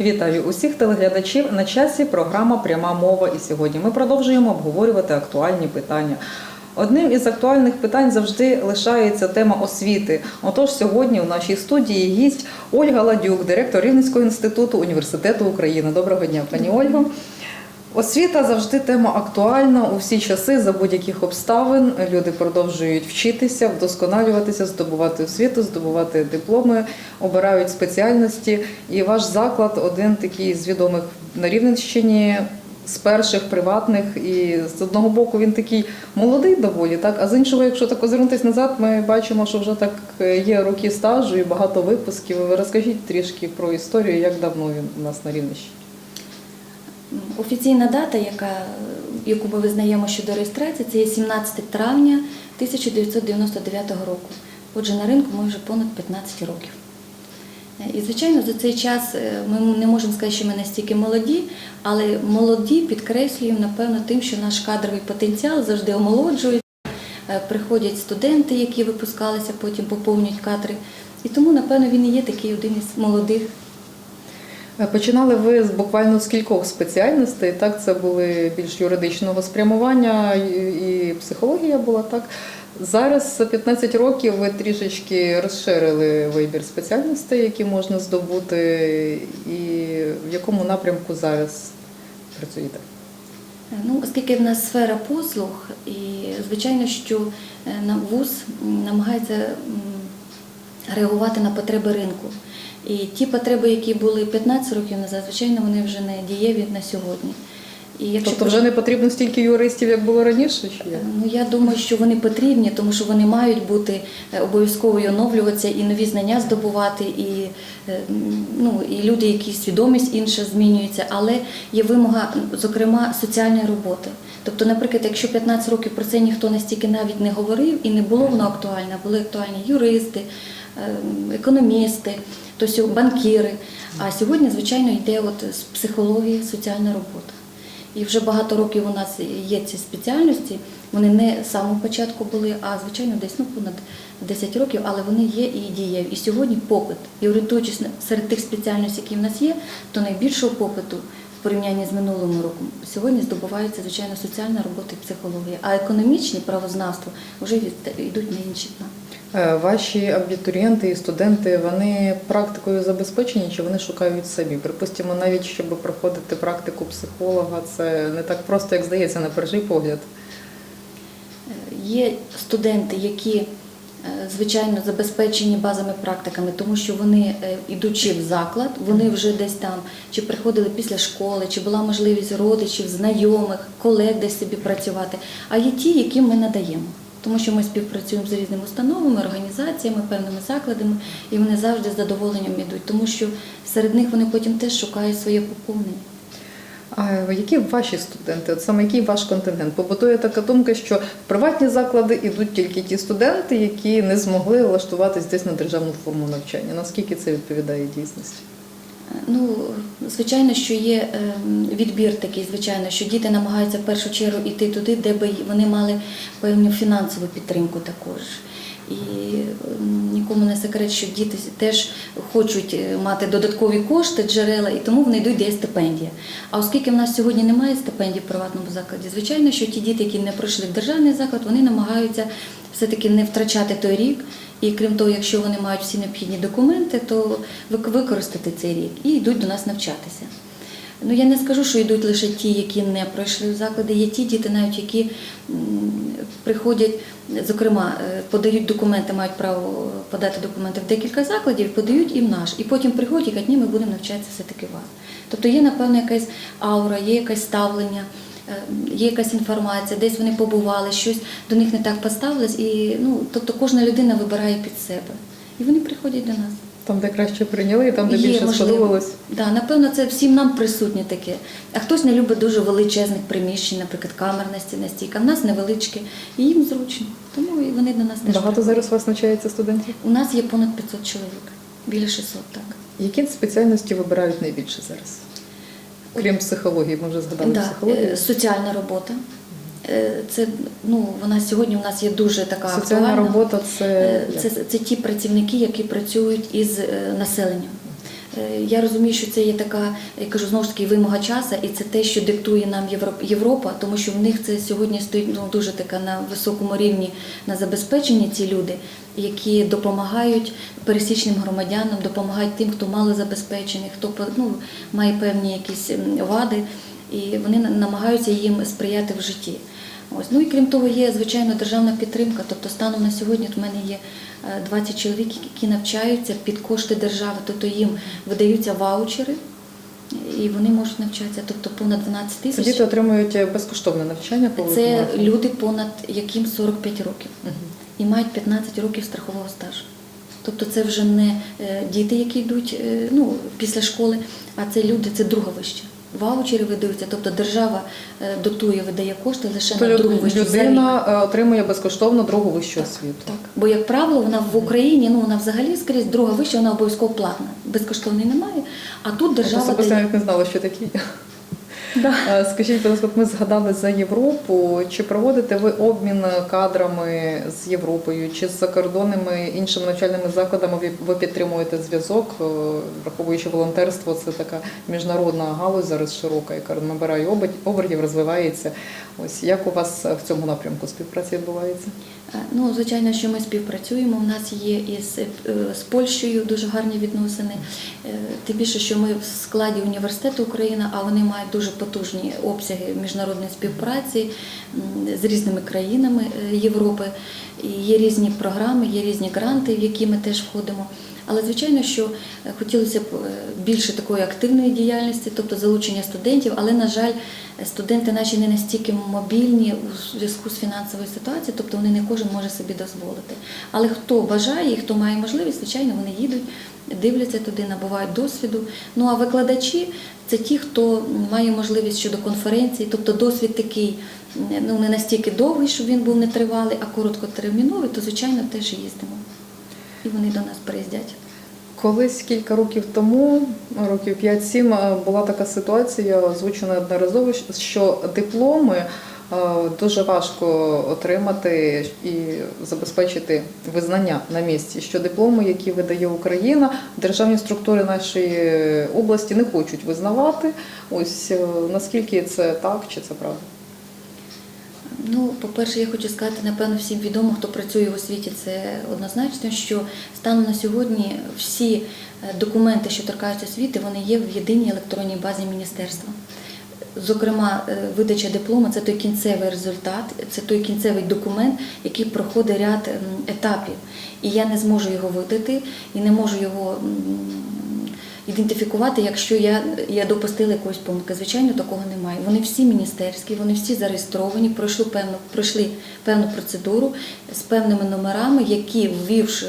Вітаю усіх телеглядачів на часі. Програма Пряма мова. І сьогодні ми продовжуємо обговорювати актуальні питання. Одним із актуальних питань завжди лишається тема освіти. Отож, сьогодні у нашій студії гість Ольга Ладюк, директор Рівненського інституту університету України. Доброго дня, пані Ольго. Освіта завжди тема актуальна у всі часи за будь-яких обставин. Люди продовжують вчитися, вдосконалюватися, здобувати освіту, здобувати дипломи, обирають спеціальності. І ваш заклад один такий з відомих на Рівненщині. З перших приватних, і з одного боку він такий молодий доволі, так а з іншого, якщо так озирнутися назад, ми бачимо, що вже так є роки стажу і багато випусків. Ви розкажіть трішки про історію, як давно він у нас на Рівненщині. Офіційна дата, яка, яку ми визнаємо щодо реєстрації, це є 17 травня 1999 року. Отже, на ринку ми вже понад 15 років. І, звичайно, за цей час е, ми не можемо сказати, що ми настільки молоді, але молоді підкреслюємо, напевно, тим, що наш кадровий потенціал завжди омолоджується. Е, Приходять студенти, які випускалися, потім поповнюють кадри. І тому, напевно, він і є такий один із молодих Е, Починали ви з буквально з кількох спеціальностей. Так, це були більш юридичного спрямування і психологія була так. Зараз за 15 років ви трішечки розширили вибір спеціальностей, які можна здобути, і в якому напрямку зараз працюєте? Ну, оскільки в нас сфера послуг, і звичайно, що е, вуз намагається реагувати на потреби ринку. І ті потреби, які були 15 років назад, звичайно, вони вже не дієві на сьогодні. І якщо Тобто вже не потрібно стільки юристів, як було раніше? Чи як? Ну я думаю, що вони потрібні, тому що вони мають бути е, обов'язково і оновлюватися, і нові знання здобувати, і, е, ну, і люди, які свідомість інша змінюється, але є вимога, зокрема, соціальної роботи. Тобто, наприклад, якщо 15 років про це ніхто настільки навіть не говорив і не було воно актуальне, були актуальні юристи, е, економісти, то банкіри. А сьогодні, звичайно, йде от з психології соціальна робота. І вже багато років у нас є ці спеціальності. Вони не з самого початку були, а звичайно десь ну, понад 10 років, але вони є і дієві. І сьогодні попит. І орієнтуючись серед тих спеціальностей, які в нас є, то найбільшого попиту в порівнянні з минулим роком сьогодні здобувається звичайно соціальна робота і психологія. А економічні правознавства вже йдуть на інші дна. Е, Ваші абітурієнти і студенти вони практикою забезпечені чи вони шукають самі? Припустимо, навіть щоб проходити практику психолога, це не так просто, як здається, на перший погляд. Є студенти, які е, звичайно забезпечені базовими практиками, тому що вони е, ідучи в заклад, вони вже десь там чи приходили після школи, чи була можливість родичів, знайомих, колег десь собі працювати. А є ті, яким ми надаємо. Тому що ми співпрацюємо з різними установами, організаціями, певними закладами, і вони завжди з задоволенням йдуть, тому що серед них вони потім теж шукають своє поповнення. А які ваші студенти? От саме який ваш контингент? Побутує така думка, що в приватні заклади йдуть тільки ті студенти, які не змогли влаштуватись десь на державну форму навчання. Наскільки це відповідає дійсності? Ну, звичайно, що є ем, відбір такий, звичайно, що діти намагаються в першу чергу йти туди, де би вони мали певну фінансову підтримку також. І ем, нікому не секрет, що діти теж хочуть е, мати додаткові кошти, джерела, і тому вони йдуть, де є стипендія. А оскільки в нас сьогодні немає стипендій в приватному закладі, звичайно, що ті діти, які не пройшли в державний заклад, вони намагаються все-таки не втрачати той рік. І крім того, якщо вони мають всі необхідні документи, то використати цей рік і йдуть до нас навчатися. Ну я не скажу, що йдуть лише ті, які не пройшли в заклади. Є ті діти, навіть які приходять, зокрема, е, подають документи, мають право подати документи в декілька закладів, подають в наш. І потім приходять кажуть, ні, ми будемо навчатися все-таки вас. Тобто є, напевно, якась аура, є якесь ставлення. Е, Є якась інформація, десь вони побували, щось до них не так поставилось, і ну тобто кожна людина вибирає під себе, і вони приходять до нас. Там, де краще прийняли, і там, де більше можливо. сподобалось. Да, напевно, це всім нам присутнє таке. А хтось не любить дуже величезних приміщень, наприклад, камерна стіна стійка. В нас невеличке, і їм зручно. Тому і вони до нас теж Багато приходять. зараз у вас навчається студентів. У нас є понад 500 чоловік, біля 600, так. Які спеціальності вибирають найбільше зараз? Крім психології, ми вже згадали Да, психологію. е, соціальна робота. Е, Це ну вона сьогодні у нас є дуже така Соціальна актуальна. робота це, це? Це, це ті працівники, які працюють із е, населенням. Е, Я розумію, що це є така, я кажу знову ж таки, вимога часу, і це те, що диктує нам Євро- Європа, тому що в них це сьогодні стоїть ну, дуже така на високому рівні на забезпеченні ці люди, які допомагають пересічним громадянам, допомагають тим, хто мало забезпечений, хто ну, має певні якісь вади, і вони на- намагаються їм сприяти в житті. Ось. Ну і крім того, є звичайно державна підтримка. Тобто станом на сьогодні в мене є 20 чоловік, які навчаються під кошти держави, тобто їм видаються ваучери, і вони можуть навчатися. Тобто понад 12 Це тисяч. діти отримують е, безкоштовне навчання по Це люди понад яким 45 років Мгм. і мають 15 років страхового стажу. Тобто це вже не е, діти, які йдуть е, ну, після школи, а це люди, це друга вища. Ваучери видаються, тобто держава е, дотує, видає кошти лише на Тобто другу вищу за рік. людина е, отримує безкоштовно другу вищу освіту. Так, бо як правило, вона в Україні, ну вона взагалі скрізь друга вища, вона обов'язково платна. Безкоштовної немає. А тут держава я дає. не знала, що такі. Да. Е, Скажіть, будь ласка, ми згадали за Європу. Чи проводите ви обмін кадрами з Європою, чи з закордонними іншими навчальними закладами ви- підтримуєте зв'язок, е, враховуючи волонтерство, це така міжнародна галузь зараз широка, яка набирає обер- обертів, розвивається. Ось як у вас в цьому напрямку співпраця відбувається? Е, Ну, звичайно, що ми співпрацюємо. У нас є із з Польщею дуже гарні відносини. Тим більше, що ми в складі університету Україна, а вони мають дуже потужні обсяги міжнародної співпраці з різними країнами е, Європи. Є різні програми, є різні гранти, в які ми теж входимо. Але звичайно, що е, хотілося б е, більше такої активної діяльності, тобто залучення студентів. Але на жаль, студенти наші не настільки мобільні у зв'язку з фінансовою ситуацією, тобто вони не кожен може собі дозволити. Але хто бажає і хто має можливість, звичайно, вони їдуть, дивляться туди, набувають досвіду. Ну а викладачі це ті, хто має можливість щодо конференції, тобто досвід такий. Ну не настільки довгий, щоб він був не тривалий, а короткотерміновий, то звичайно теж їздимо. І вони до нас приїздять. Колись кілька років тому, років 5-7, е, була така ситуація, озвучена одноразово, що дипломи е, дуже важко отримати і забезпечити визнання на місці. Що дипломи, які видає Україна, державні структури нашої області не хочуть визнавати. Ось е, наскільки це так чи це правда? Ну, по-перше, я хочу сказати, напевно, всім відомо, хто працює в освіті, це однозначно, що станом на сьогодні всі е, документи, що торкаються освіти, вони є в єдиній електронній базі міністерства. Зокрема, е, видача диплому це той кінцевий результат, це той кінцевий документ, який проходить ряд етапів. І я не зможу його видати і не можу його ідентифікувати, якщо я, я допустила якоїсь помилки. Звичайно, такого немає. Вони всі міністерські, вони всі зареєстровані, пройшли певну, пройшли певну процедуру з певними номерами, які, ввівши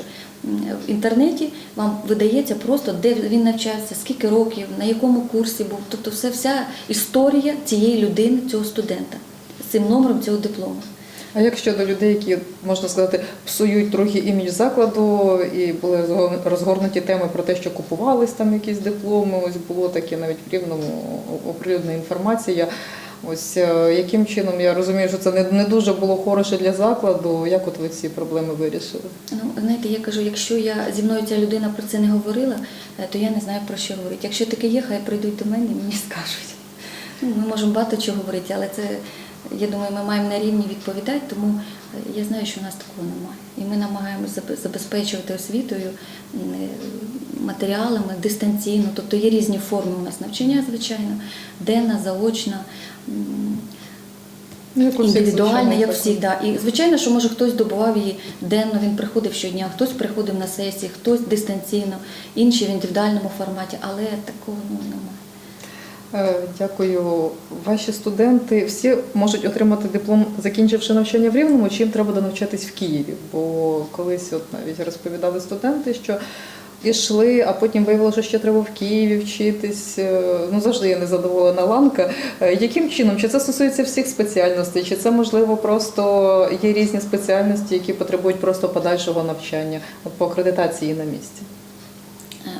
в інтернеті, вам видається просто, де він навчався, скільки років, на якому курсі був. Тобто все, вся історія цієї людини, цього студента з цим номером цього диплому. А як щодо людей, які можна сказати, псують трохи імідж закладу, і були розгорнуті теми про те, що купувались там якісь дипломи, ось було таке навіть в рівному оприлюднена інформація. Ось е, яким чином я розумію, що це не, не дуже було хороше для закладу. Як от ви ці проблеми вирішили? Ну, знаєте, я кажу, якщо я зі мною ця людина про це не говорила, е, то я не знаю про що говорити. Якщо таке є, хай прийдуть до мене і мені скажуть. Ну, ми можемо багато чого говорити, але це, я думаю, ми маємо на рівні відповідати, тому е, я знаю, що у нас такого немає. І ми намагаємося забе- забезпечувати освітою е, матеріалами дистанційно, тобто є різні форми у нас навчання, звичайно, денна, заочна. Ну, як Індивідуально, як всі, да. І звичайно, що може хтось добував її денно, він приходив щодня, хтось приходив на сесії, хтось дистанційно, інші в індивідуальному форматі, але такого ну, немає. Е, Дякую. Ваші студенти всі можуть отримати диплом, закінчивши навчання в Рівному, чи їм треба донавчатись в Києві? Бо колись от навіть розповідали студенти, що ішли, а потім виявилося, що ще треба в Києві вчитись. Е, Ну завжди є незадоволена ланка. Е, Яким чином? Чи це стосується всіх спеціальностей? Чи це можливо просто є різні спеціальності, які потребують просто подальшого навчання по акредитації на місці?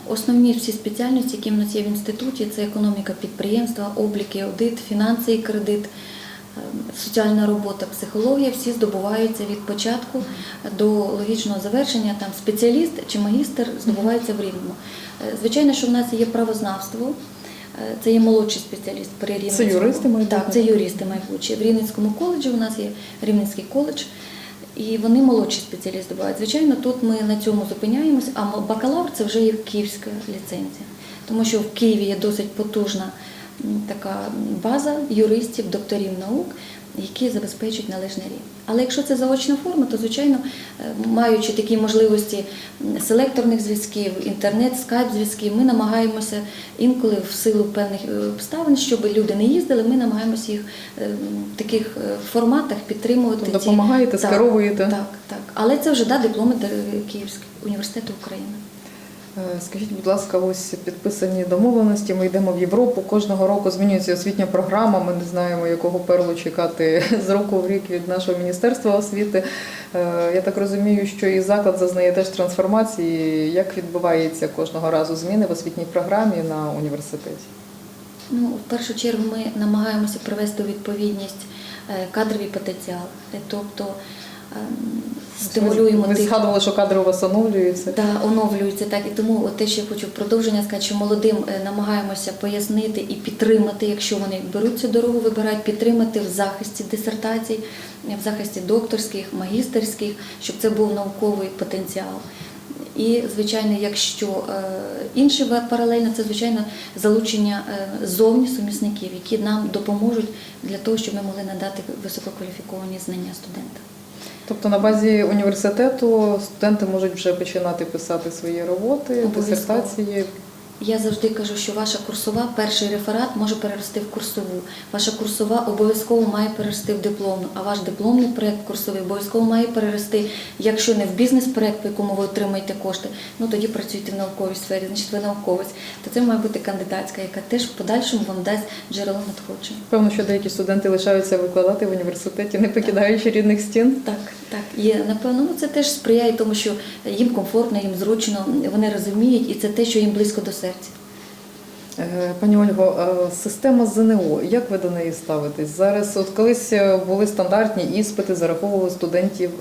Е, Основні всі спеціальності, які в нас є в інституті, це економіка підприємства, облік і аудит, фінанси і кредит. соціальна робота, психологія, всі здобуваються від початку до логічного завершення. Там спеціаліст чи магістр здобувається в рівному. Е, Звичайно, що в нас є правознавство. Е, Це є молодший спеціаліст при Рівненському. юристи майбутні? Так, це юристи майбутні. В Рівненському коледжі у нас є Рівненський коледж, і вони молодші спеціалісти здобувають. Звичайно, тут ми на цьому зупиняємось, а бакалавр це вже є київська ліцензія. Тому що в Києві є досить потужна така база юристів, докторів наук, які забезпечують належний рівень. Але якщо це заочна форма, то звичайно, е, маючи такі можливості селекторних зв'язків, інтернет, скайп зв'язків, ми намагаємося інколи в силу певних е, обставин, щоб люди не їздили, ми намагаємося їх е, в таких форматах підтримувати. Допомагаєте, Так, скеровуєте? Так, так. Але це вже да, дипломи Київського університету України. Е, Скажіть, будь ласка, ось підписані домовленості. Ми йдемо в Європу. Кожного року змінюється освітня програма. Ми не знаємо, якого перлу чекати з року в рік від нашого міністерства освіти. Е, Я так розумію, що і заклад зазнає теж трансформації. Як відбувається кожного разу зміни в освітній програмі на університеті? Ну, в першу чергу ми намагаємося привести у відповідність е, кадровий потенціал, тобто ем, стимулюємо Ви тих. згадували, що кадри у вас оновлюються. Да, так. І тому от те, що я хочу в продовження сказати, що молодим е, намагаємося пояснити і підтримати, якщо вони беруть цю дорогу, вибирають, підтримати в захисті дисертацій, в захисті докторських, магістерських, щоб це був науковий потенціал. І, звичайно, якщо е, інше паралельно, це звичайно залучення е, зовні сумісників, які нам допоможуть для того, щоб ми могли надати висококваліфіковані знання студентам. Тобто на базі університету студенти можуть вже починати писати свої роботи, дисертації. Я завжди кажу, що ваша курсова, перший реферат може перерости в курсову. Ваша курсова обов'язково має перерости в дипломну, а ваш дипломний проект курсовий обов'язково має перерости, якщо не в бізнес-проект, по якому ви отримаєте кошти, ну тоді працюйте в науковій сфері, значить ви науковець. То це має бути кандидатська, яка теж в подальшому вам дасть джерело надходжень. Певно, що деякі студенти лишаються викладати в університеті, не покидаючи рідних стін. Так, так, є напевно, ну це теж сприяє тому, що їм комфортно, їм зручно, вони розуміють, і це те, що їм близько до серця. Е, Пані Ольго, е, система ЗНО, як ви до неї ставитесь? Зараз от колись е, були стандартні іспити, зараховували студентів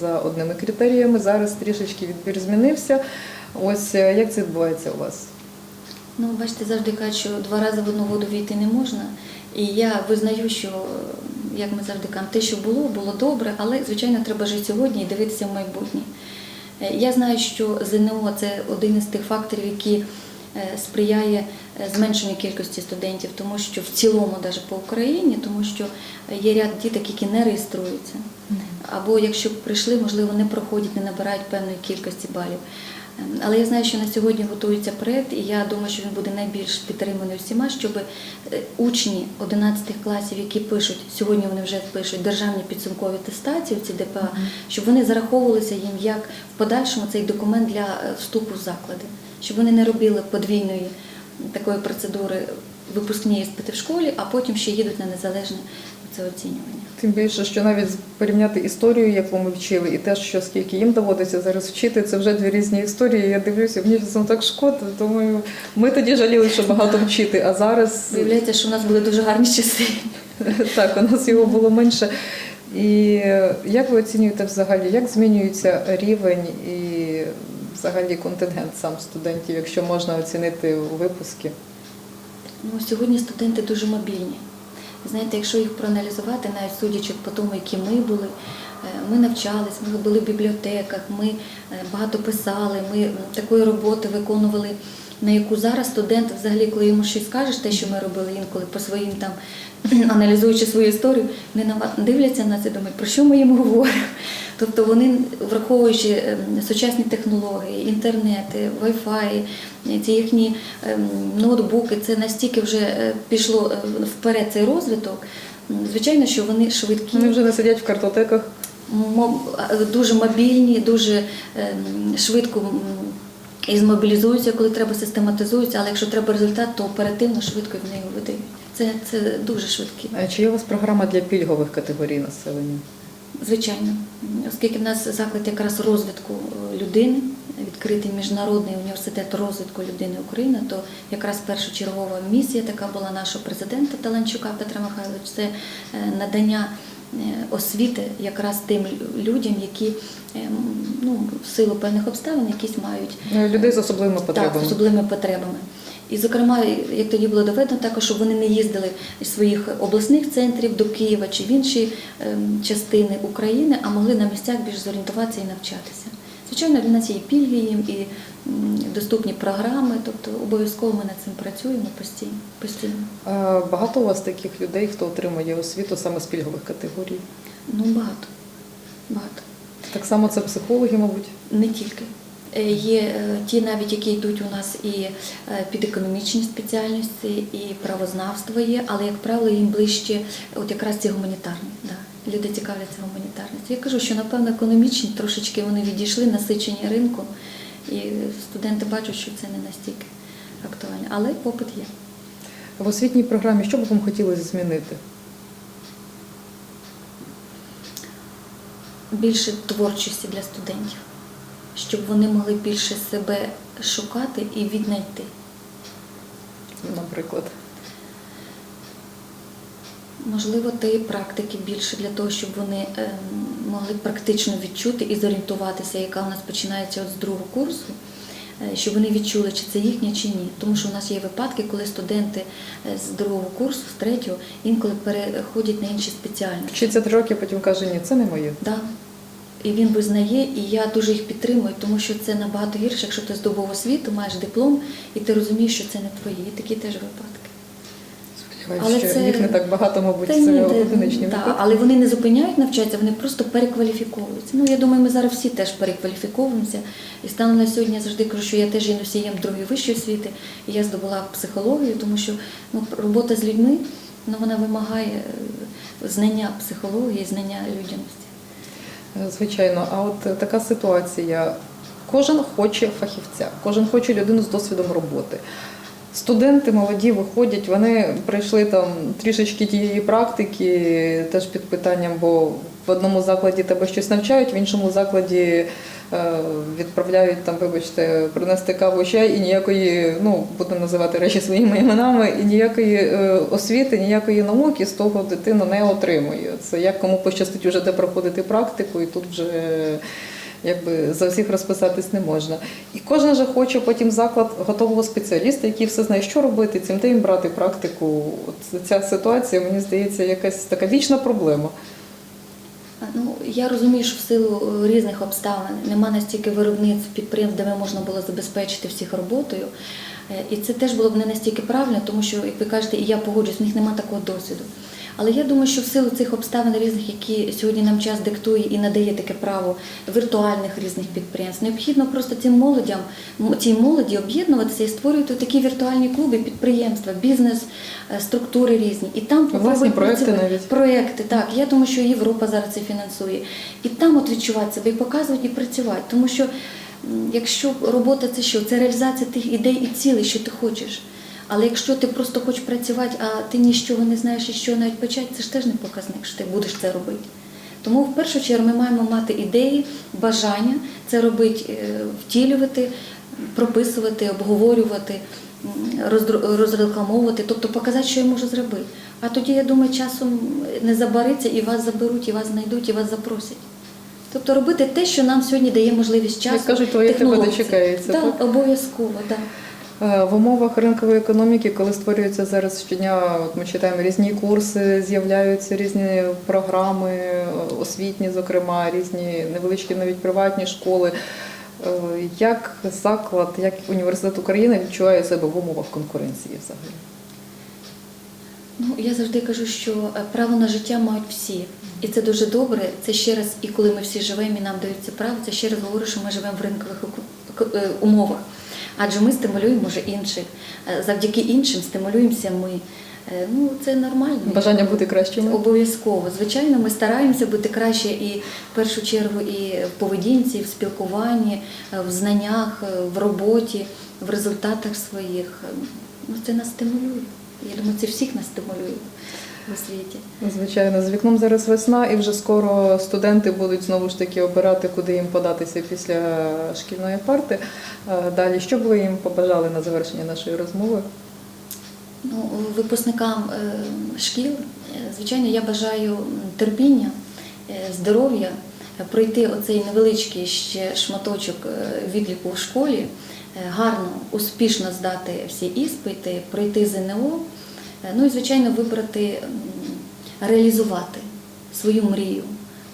за одними критеріями. Зараз трішечки відбір змінився. Ось як це відбувається у вас? Ну, бачите, завжди кажуть, що два рази в одну воду війти не можна. І я визнаю, що, як ми завжди кажемо, те, що було, було добре, але, звичайно, треба жити сьогодні і дивитися в майбутнє. Я знаю, що ЗНО це один із тих факторів, який е, сприяє е, зменшенню кількості студентів, тому що в цілому, навіть по Україні, тому що є ряд діток, які не реєструються. Або якщо прийшли, можливо, не проходять, не набирають певної кількості балів. Ем, Але я знаю, що на сьогодні готується проєкт, і я думаю, що він буде найбільш підтриманий всіма, щоб е, учні 11 класів, які пишуть, сьогодні вони вже пишуть державні підсумкові атестації, ці ДПА, щоб вони зараховувалися їм як в подальшому цей документ для е, вступу в заклади, щоб вони не робили подвійної такої процедури випускні іспити в школі, а потім ще їдуть на незалежне це оцінювання. Тим більше, що навіть порівняти історію, яку ми вчили, і те, що скільки їм доводиться зараз вчити, це вже дві різні історії. Я дивлюся, мені чесно так шкода. Думаю, ми тоді жаліли, що багато вчити, а зараз Виявляється, що у нас були дуже гарні часи. так, у нас його було менше. І як ви оцінюєте взагалі, як змінюється рівень і взагалі контингент сам студентів, якщо можна оцінити випуски? Ну, сьогодні студенти дуже мобільні. Знаєте, якщо їх проаналізувати, навіть судячи по тому, які ми були, е, ми навчались, ми були в бібліотеках, ми е, багато писали, ми такої роботи виконували, на яку зараз студент, взагалі, коли йому щось скажеш, те, що ми робили інколи по своїм там, аналізуючи свою історію, вони дивляться на це, думають, про що ми їм говоримо. Тобто вони, враховуючи ем, сучасні технології, інтернети, Wi-Fi, ці їхні ем, ноутбуки, це настільки вже е, пішло е, вперед цей розвиток. Звичайно, що вони швидкі, Вони вже не сидять в картотеках. дуже мобільні, дуже ем, швидко і змобілізуються, коли треба систематизуються, але якщо треба результат, то оперативно, швидко в неї видають. Це, це дуже швидкі. А Чи є у вас програма для пільгових категорій населення? Звичайно, оскільки в нас заклад якраз розвитку е, людини, відкритий міжнародний університет розвитку людини України, то якраз першочергова місія така була нашого президента Таланчука Петра Михайловича, це е, надання е, освіти якраз тим людям, які ну, в силу певних обставин якісь мають Людей з особливими так, потребами. з особливими потребами. І, зокрема, як тоді було доведено, також щоб вони не їздили з своїх обласних центрів до Києва чи в інші ем, частини України, а могли на місцях більш зорієнтуватися і навчатися. Звичайно, для нас є і пільги їм, і доступні програми, тобто обов'язково ми над цим працюємо постійно. постійно. Багато у вас таких людей, хто отримує освіту саме з пільгових категорій. Ну, багато. Багато. Так само це психологи, мабуть. Не тільки. Е, Є е, ті навіть, які йдуть у нас і е, під економічні спеціальності, і правознавство є, але, як правило, їм ближче от якраз ці гуманітарні. Да. Люди цікавляться гуманітарністю. Я кажу, що напевно економічні трошечки вони відійшли, насичені ринком, і студенти бачать, що це не настільки актуально. Але попит є. В освітній програмі що б вам хотілося змінити? Більше творчості для студентів, щоб вони могли більше себе шукати і віднайти. Наприклад, Можливо, тієї практики більше для того, щоб вони ем, могли практично відчути і зорієнтуватися, яка у нас починається от з другого курсу, е, щоб вони відчули, чи це їхнє, чи ні. Тому що у нас є випадки, коли студенти е, з другого курсу, з третього, інколи переходять на інші спеціальності. вчиться три роки, потім каже, ні, це не моє. Да. І він визнає, і я дуже їх підтримую, тому що це набагато гірше, якщо ти здобув освіту, маєш диплом, і ти розумієш, що це не твоє. Є такі теж випадки. Сподіваюся, Але що це- їх не так багато, мабуть, це ні, одиничні та, випадки. але вони не зупиняють навчатися, вони просто перекваліфіковуються. Ну я думаю, ми зараз всі теж перекваліфіковуємося. І станом на сьогодні я завжди кажу, що я теж є носієм другої вищої освіти, і я здобула психологію, тому що ну, робота з людьми ну, вона вимагає е, знання психології, знання людяності. Звичайно, а от е, така ситуація. Кожен хоче фахівця, кожен хоче людину з досвідом роботи. Студенти молоді виходять, вони прийшли там трішечки тієї практики, теж під питанням, бо в одному закладі тебе щось навчають, в іншому закладі е, відправляють там, вибачте, принести каву чай і ніякої, ну будемо називати речі своїми іменами, і ніякої е, освіти, ніякої науки з того дитина не отримує. Це як кому пощастить уже де проходити практику, і тут вже якби за всіх розписатись не можна. І кожен же хоче потім заклад готового спеціаліста, який все знає, що робити, цим де їм брати практику. От ця ситуація, мені здається, якась така вічна проблема. Я розумію, що в силу е, різних обставин нема настільки виробництв підприємств, де можна було забезпечити всіх роботою. Е, І це теж було б не настільки правильно, тому що, як ви кажете, і я погоджуюсь, в них немає такого досвіду. Але я думаю, що в силу цих обставин різних, які сьогодні нам час диктує і надає таке право віртуальних різних підприємств, необхідно просто цим молодям, цій молоді об'єднуватися і створювати такі віртуальні клуби, підприємства, бізнес, е, структури різні. І там Власні проекти навіть. Проекти, так. Я думаю, що Європа зараз це фінансує. І там от відчувати себе і показувати, і працювати. Тому що якщо робота це що? Це реалізація тих ідей і цілей, що ти хочеш. Але якщо ти просто хочеш працювати, а ти нічого не знаєш і що навіть почати, це ж теж не показник, що ти будеш це робити. Тому в першу чергу ми маємо мати ідеї, бажання це робити, е, втілювати, прописувати, обговорювати, розрекламовувати, тобто показати, що я можу зробити. А тоді, я думаю, часом не забариться і вас заберуть, і вас знайдуть, і вас запросять. Тобто робити те, що нам сьогодні дає можливість часу. Як кажуть, твоє тебе дочекається, так? обов'язково, так. Е, В умовах ринкової економіки, коли створюються зараз щодня, от ми читаємо різні курси, з'являються різні програми, освітні, зокрема, різні невеличкі навіть приватні школи. Е, Як заклад, як університет України відчуває себе в умовах конкуренції взагалі? Ну, я завжди кажу, що е, право на життя мають всі. І це дуже добре. Це ще раз, і коли ми всі живемо і нам дають це право, це ще раз говорю, що ми живемо в ринкових умовах. Адже ми стимулюємо вже інших. Е, Завдяки іншим стимулюємося ми. Е, Ну, це нормально. Бажання бути кращими? Обов'язково. Звичайно, ми стараємося бути краще і в першу чергу і в поведінці, і в спілкуванні, е, в знаннях, в роботі, в результатах своїх. Ну, це нас стимулює. Я думаю, це всіх нас стимулює. В освіті. Звичайно, з вікном зараз весна, і вже скоро студенти будуть знову ж таки обирати, куди їм податися після шкільної парти. Е, Далі, що б ви їм побажали на завершення нашої розмови? Ну, випускникам е, шкіл, е, звичайно, я бажаю терпіння, здоров'я, пройти оцей невеличкий ще шматочок відліку в школі, гарно, успішно здати всі іспити, пройти ЗНО, ну і, звичайно, вибрати, реалізувати свою мрію.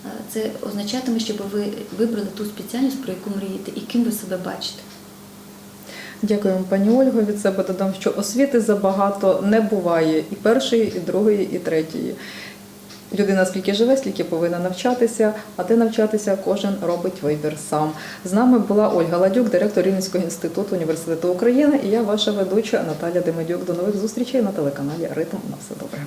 Е, Це означатиме, щоб ви вибрали ту спеціальність, про яку мрієте, і ким ви себе бачите. Дякуємо, пані Ольго. Від себе додам, що освіти забагато не буває і першої, і другої, і третьої. Людина скільки живе, скільки повинна навчатися, а де навчатися кожен робить вибір сам. З нами була Ольга Ладюк, директор Рівненського інституту університету України, і я, ваша ведуча Наталя Демедюк. До нових зустрічей на телеканалі Ритм. На все добре.